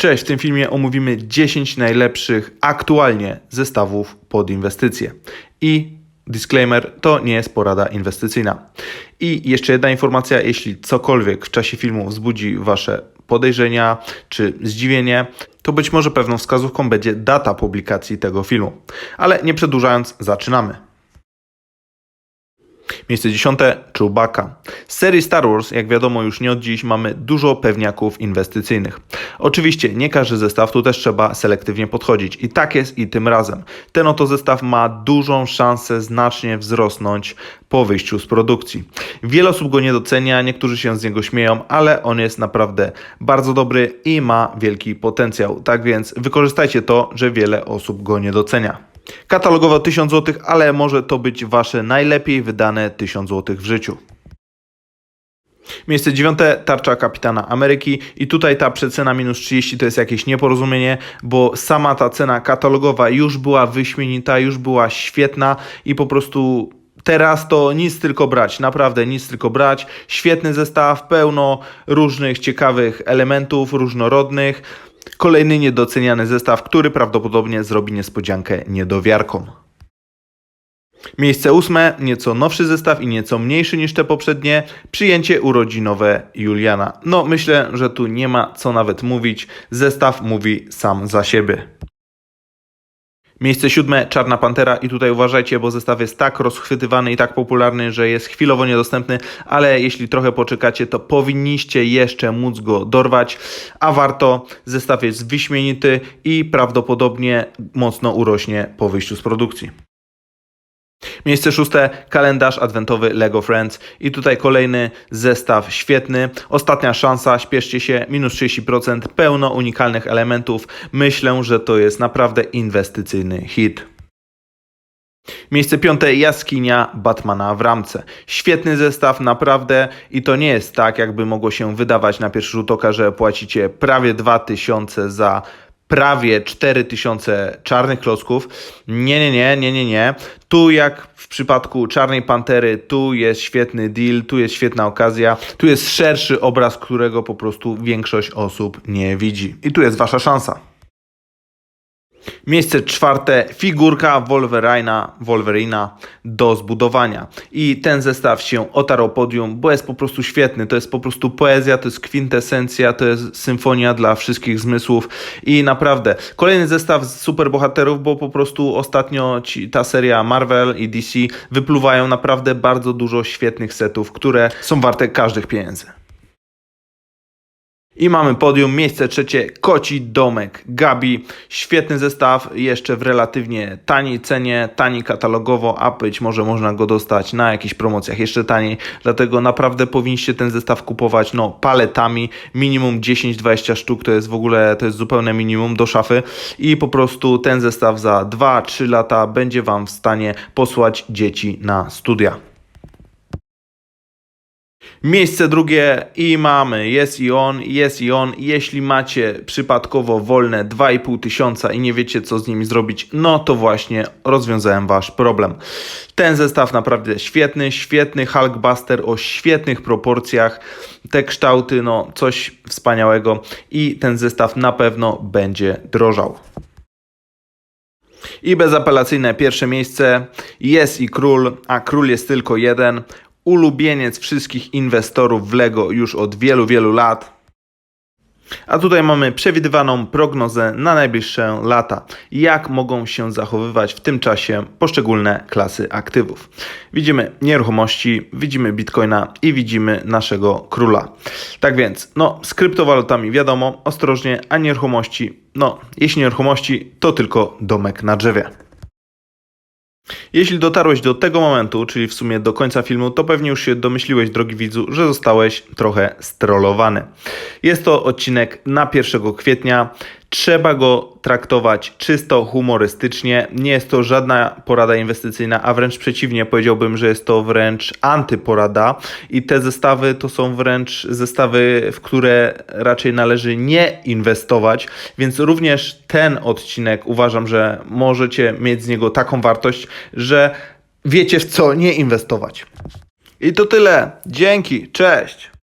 Cześć, w tym filmie omówimy 10 najlepszych aktualnie zestawów pod inwestycje. I disclaimer, to nie jest porada inwestycyjna. I jeszcze jedna informacja, jeśli cokolwiek w czasie filmu wzbudzi Wasze podejrzenia czy zdziwienie, to być może pewną wskazówką będzie data publikacji tego filmu. Ale nie przedłużając, zaczynamy. Miejsce dziesiąte, Chewbacca. Z serii Star Wars, jak wiadomo już nie od dziś, mamy dużo pewniaków inwestycyjnych. Oczywiście nie każdy zestaw, tu też trzeba selektywnie podchodzić. I tak jest i tym razem. Ten oto zestaw ma dużą szansę znacznie wzrosnąć po wyjściu z produkcji. Wiele osób go nie docenia, niektórzy się z niego śmieją, ale on jest naprawdę bardzo dobry i ma wielki potencjał. Tak więc wykorzystajcie to, że wiele osób go nie docenia. Katalogowo 1000 zł, ale może to być Wasze najlepiej wydane 1000 zł w życiu. Miejsce dziewiąte, tarcza kapitana Ameryki i tutaj ta przecena minus 30 to jest jakieś nieporozumienie, bo sama ta cena katalogowa już była wyśmienita, już była świetna i po prostu teraz to nic tylko brać, naprawdę nic tylko brać. Świetny zestaw, pełno różnych ciekawych elementów, różnorodnych. Kolejny niedoceniany zestaw, który prawdopodobnie zrobi niespodziankę niedowiarkom. Miejsce ósme, nieco nowszy zestaw i nieco mniejszy niż te poprzednie, przyjęcie urodzinowe Juliana. No, myślę, że tu nie ma co nawet mówić, zestaw mówi sam za siebie. Miejsce siódme, Czarna Pantera. I tutaj uważajcie, bo zestaw jest tak rozchwytywany i tak popularny, że jest chwilowo niedostępny, ale jeśli trochę poczekacie, to powinniście jeszcze móc go dorwać, a warto, zestaw jest wyśmienity i prawdopodobnie mocno urośnie po wyjściu z produkcji. Miejsce szóste, kalendarz adwentowy Lego Friends i tutaj kolejny zestaw świetny. Ostatnia szansa, śpieszcie się, minus 30%, pełno unikalnych elementów. Myślę, że to jest naprawdę inwestycyjny hit. Miejsce piąte, jaskinia Batmana w ramce. Świetny zestaw, naprawdę i to nie jest tak, jakby mogło się wydawać na pierwszy rzut oka, że płacicie prawie 2000 za prawie 4000 czarnych klocków. Nie, nie, nie, nie, nie, nie. Tu jak w przypadku Czarnej Pantery, tu jest świetny deal, tu jest świetna okazja, tu jest szerszy obraz, którego po prostu większość osób nie widzi. I tu jest wasza szansa. Miejsce czwarte, figurka Wolverina, Wolverina do zbudowania. I ten zestaw się otarł podium, bo jest po prostu świetny. To jest po prostu poezja, to jest kwintesencja, to jest symfonia dla wszystkich zmysłów. I naprawdę, kolejny zestaw superbohaterów, bo po prostu ostatnio ci, ta seria Marvel i DC wypluwają naprawdę bardzo dużo świetnych setów, które są warte każdych pieniędzy. I mamy podium, miejsce trzecie, Koci Domek, Gabi. Świetny zestaw, jeszcze w relatywnie taniej cenie, tani katalogowo, a być może można go dostać na jakichś promocjach jeszcze taniej. Dlatego naprawdę powinniście ten zestaw kupować no, paletami, minimum 10-20 sztuk, to jest w ogóle, to jest zupełne minimum do szafy. I po prostu ten zestaw za 2-3 lata będzie Wam w stanie posłać dzieci na studia. Miejsce drugie i mamy, jest i on, jest i on. Jeśli macie przypadkowo wolne 2,5 tysiąca i nie wiecie co z nimi zrobić, no to właśnie rozwiązałem wasz problem. Ten zestaw naprawdę świetny, świetny Hulkbuster o świetnych proporcjach. Te kształty, no coś wspaniałego i ten zestaw na pewno będzie drożał. I bezapelacyjne pierwsze miejsce jest i król, a król jest tylko jeden ulubieniec wszystkich inwestorów w Lego już od wielu, wielu lat. A tutaj mamy przewidywaną prognozę na najbliższe lata. Jak mogą się zachowywać w tym czasie poszczególne klasy aktywów. Widzimy nieruchomości, widzimy bitcoina i widzimy naszego króla. Tak więc, no, z kryptowalutami wiadomo, ostrożnie, a nieruchomości, no, jeśli nieruchomości, to tylko domek na drzewie. Jeśli dotarłeś do tego momentu, czyli w sumie do końca filmu, to pewnie już się domyśliłeś, drogi widzu, że zostałeś trochę strollowany. Jest to odcinek na 1 kwietnia. Trzeba go traktować czysto humorystycznie. Nie jest to żadna porada inwestycyjna, a wręcz przeciwnie, powiedziałbym, że jest to wręcz antyporada. I te zestawy to są wręcz zestawy, w które raczej należy nie inwestować. Więc również ten odcinek uważam, że możecie mieć z niego taką wartość, że wiecie w co nie inwestować. I to tyle. Dzięki. Cześć.